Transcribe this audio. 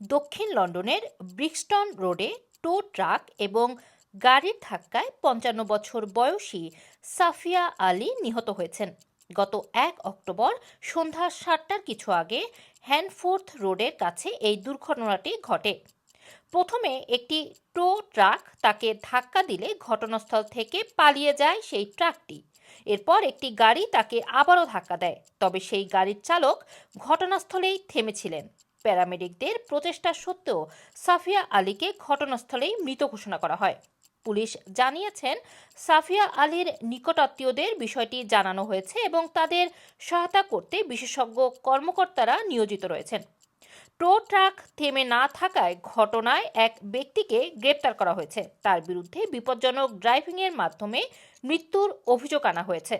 দক্ষিণ লন্ডনের ব্রিক্সটন রোডে টো ট্রাক এবং গাড়ির ধাক্কায় পঞ্চান্ন বছর বয়সী সাফিয়া আলী নিহত হয়েছেন। গত এক অক্টোবর সন্ধ্যা সাতটার কিছু আগে হ্যানফোর্থ রোডের কাছে এই দুর্ঘটনাটি ঘটে। প্রথমে একটি টো ট্রাক তাকে ধাক্কা দিলে ঘটনাস্থল থেকে পালিয়ে যায় সেই ট্রাকটি। এরপর একটি গাড়ি তাকে আবারও ধাক্কা দেয়, তবে সেই গাড়ির চালক ঘটনাস্থলেই থেমেছিলেন। প্যারামেডিকদের প্রচেষ্টা সত্ত্বেও সাফিয়া আলীকে ঘটনাস্থলেই মৃত ঘোষণা করা হয়। পুলিশ জানিয়েছেন, সাফিয়া আলীর নিকটাত্মীয়দের বিষয়টি জানানো হয়েছে এবং তাদের সহায়তা করতে বিশেষজ্ঞ কর্মকর্তারা নিয়োজিত রয়েছেন। টো ট্রাক থেমে না থাকায় ঘটনায় এক ব্যক্তিকে গ্রেপ্তার করা হয়েছে। তার বিরুদ্ধে বিপজ্জনক ড্রাইভিংয়ের মাধ্যমে মৃত্যুর অভিযোগ আনা হয়েছে।